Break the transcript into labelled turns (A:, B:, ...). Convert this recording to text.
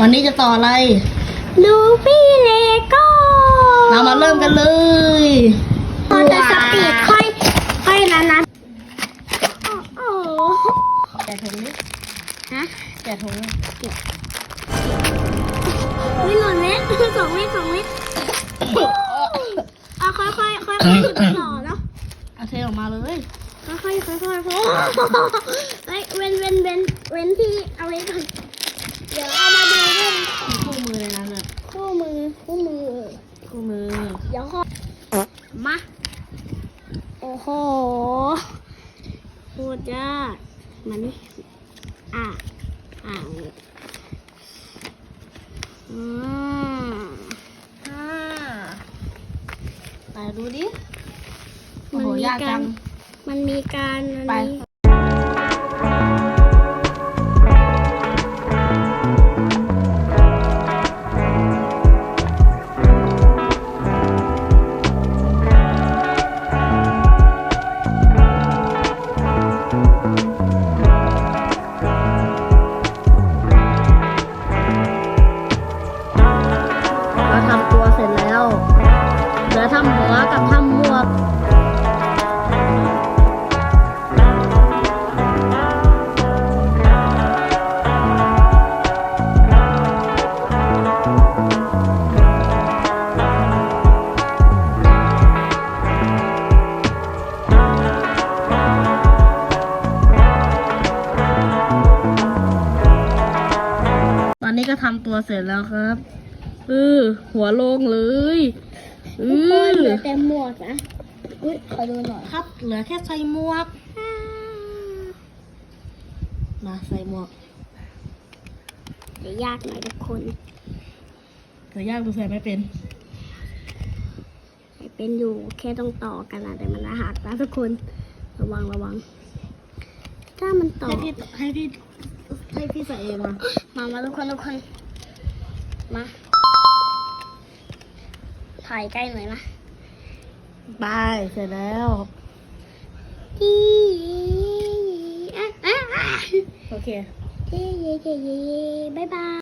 A: วันนี้จะต่ออะไร
B: ลูฟี่เลโก้
A: เรามาเริ่มกันเลย
B: พอจะสปีดค่อย ค่อยนะนะโอ้โห
A: แกะถุงนี้
B: ฮะ
A: แกะถุงนี้
B: ไม่หล่นเม็ดสองเม็ดสองเม็ดเอาค่อยค่อยค่อยค่อยๆต่อเนาะ
A: เอาเทออกมาเลย
B: ค่อยค่อยค่อยค่อยค่อยเฮ้ยเว้นเว้นเว้นเว้นที่เอาไว้ก่อนเดี๋ยวเอามาดูเรื่อง
A: มีคู่มือในนั้นน่ะ
B: คู่มือคู่มือ
A: คู่มื อ
B: เดี๋ยวข้อมา โอ้โหโคตรยากมันนี่อะอะอืม
A: อ่าไหนดูดิ โอ้
B: มัน
A: โห
B: มี
A: ยาก
B: กา
A: จั
B: รงมันมีการอัน
A: ไก็ทำตัวเสร็จแล้วครับเออหัวโลงเลยเอ
B: ทุกคน
A: อ
B: เหลือแต่หมวกนะ อุ้ยขอดูหน่อย
A: ครับ เหลือแค่ใส่หมวก มาใส่หมวก
B: เดี๋ยวยากหน่อยทุกคน
A: แต่ยากดูใส่ไม่เป็น
B: ไม่เป็นอยู่แค่ต้องต่อกันนะแต่มันหักนะทุกคน ระวังระวัง ถ้ามันต่อ
A: ให้พี่ให้พี่ ให้พี่ใส่เองมา
B: มามาทุกคนทุกคน มา ถ่ายใกล้หน่อยนะ
A: บายเสร็จแล้ว
B: จีอะอะอะ
A: โอเค
B: เย่เย่เย่เย่บ๊ายบาย